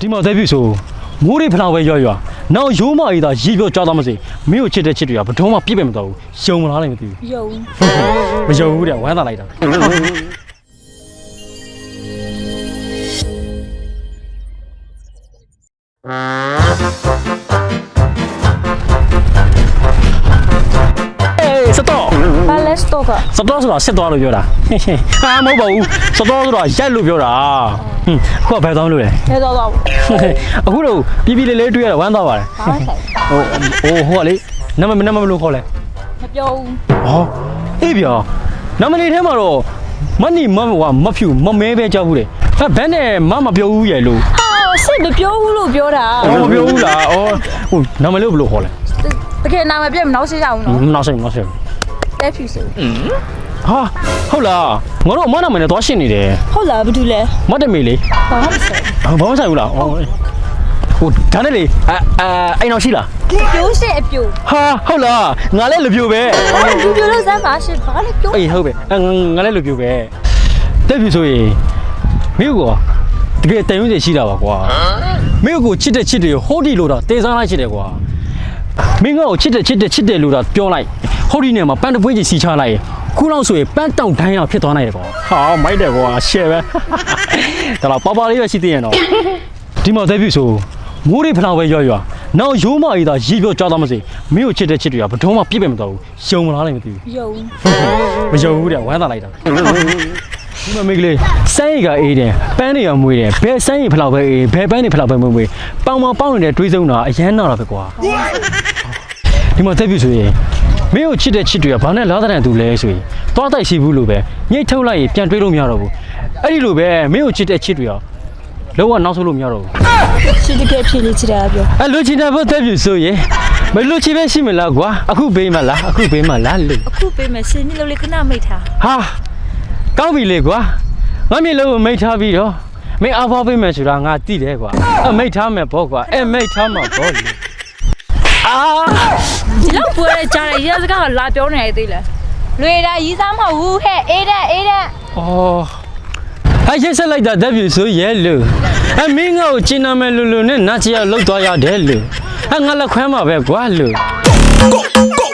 ဒီမှာသက်ပြဆိုမိုးရိဖလောင်ပဲရွရွနောက်ရိုးမကြီးသာရီပြောကြောက်သားမစေမင်းကိုချစ်တဲ့ချစ်တွေကဘဒုံးမှပြစ်ပဲမတော့ဘူးယုံမလားလည်းမသိယုံဘူးမယုံဘူးတဲ့ဝမ်းသာလိုက်တာအေး ဘာလဲစတော့ကစတော့ဆိုတာစစ်သွားလို့ပြောတာဟာမဟုတ်ပါဘူးစတော့ဆိုတာရက်လို့ပြောတာဟွန်းအခုကဘယ်သွားလို့လဲလဲတော့တော့အခုတော့ပြပြလေးလေးတွေ့ရတာဝမ်းသာပါတယ်ဘာဆိုင်ဟိုဟိုဟိုကလေနမနမဘလို့ခေါ်လဲမပြောဘူးဟောအေးဗျာနမလေးထဲမှာတော့မနီမမဝမဖြူမမဲပဲကြောက်ဘူးလေအဲဘန်းနဲ့မမပြောဘူးရဲ့လို့ဟာစစ်မပြောဘူးလို့ပြောတာအော်မပြောဘူးလားအော်ဟိုနမလေးဘလို့ခေါ်လဲတကယ်နာမပြတ်မနောက်ရှိကြအောင်နော်နောက်ဆိုင်နောက်ဆိုင် တက်ဖြူဆိုဟာဟုတ်လားငါတို့အမနာမနဲ့သွားရှင်းနေတယ်ဟုတ်လားဘာတူလဲမတ်တမေလေးဘာမှမဆိုင်ဘာဘာမဆိုင်ဘူးလားအော်ဟိုဒါနဲ့လေအဲအဲအိမ်အောင်ရှိလားပြိုးရှစ်အပြိုဟာဟုတ်လားငါလည်းလူပြိုပဲဘာလူပြိုလို့စမ်းပါရှစ်ဘာလဲပြောအေးဟုတ်ပဲအဲငါငါလည်းလူပြိုပဲတက်ပြီဆိုရင်မင်းကောတကယ်တန်ရုံးစီရှိတာပါကွာမင်းကိုချစ်တဲ့ချစ်တယ်ဟိုဒီလို့တော့တေးစားလိုက်ချစ်တယ်ကွာ မင်းကိုချစ်တဲ့ချစ်တဲ့ချစ်တယ်လို့တော့ပြောလိုက်ဟိုဒီနဲ့မှာပန်းတပွင့်ကြီးစီချလိုက်ရင်ခုလောက်ဆိုရင်ပန်းတောင်တိုင်းအောင်ဖြစ်သွားနိုင်တယ်ကွာဟာမိုက်တယ်ကွာရှယ်ပဲဒါတော့ပါပါလေးပဲရှိသေးရင်တော့ဒီမှာတက်ပြီဆိုမိုးရိဖလောင်ပဲရွရွနောက်ရိုးမကြီးသာရီပြောကြောက်သားမစေမင်းကိုချစ်တဲ့ချစ်တွေကဘဒုံးမှပြစ်ပဲမတော့ဘူးယုံမလားလည်းမသိဘူးယုံမယုံဘူးတဲ့ဝမ်းသာလိုက်တာ ဒီမှာမိကလေးစမ်းရည်ကအေးတယ်ပန်းတွေကမွေးတယ်ဘယ်စမ်းရည်ဖလောက်ပဲအေးဘယ်ပန်းတွေဖလောက်ပဲမွေးပေါင်မပေါင်နေတဲ့တွေးစုံတာအရန်နာတာပဲကွာဒီမှာတက်ပြီဆိုရင်မင်းကိုချစ်တဲ့ချစ်တွေကဘာနဲ့လားတဲ့သူလဲဆိုရင်သွားတိုက်ရှိဘူးလို့ပဲညှိတ်ထုတ်လိုက်ရင်ပြန်တွေးလို့မရတော့ဘူးအဲ့ဒီလိုပဲမင်းကိုချစ်တဲ့ချစ်တွေကလောကနောက်ဆုံးလို့မရတော့ဘူးရှစ်တကယ်ဖြစ်နေချတာပြောအဲ့လူချင်တဲ့ဘုတ်တက်ပြီဆိုရင်မလူချင်ပဲရှိမလားကွာအခုဘေးမှာလားအခုဘေးမှာလားလို့အခုပေးမယ်ရှင်นี่လို့လေခဏမိတ်ထားဟာ ကောင်းပြီလေကွာငါမြေလုံးကိုမိတ်ထားပြီးတော့မင်းအားဖောက်ပေးမယ်ဆိုတာငါသိတယ်ကွာအမိတ်ထားမယ်ပေါ့ကွာအဲမိတ်ထားမှာပေါ့လေအာဒီလောက်ပွဲကြားရရစကားကလာပြောနေရသေးလားလွေတာရီးစားမဟုတ်ဘူးဟဲ့အေးတဲ့အေးတဲ့အော်အရက်ဆက်လိုက်တာတက်ပြီဆိုရဲလို့အမင်းငါ့ကိုကျင်းနာမယ်လို့လို့နဲ့နာချီရောက်လောက်သွားရတယ်လို့အငါလက်ခွဲမှာပဲကွာလို့ go, go.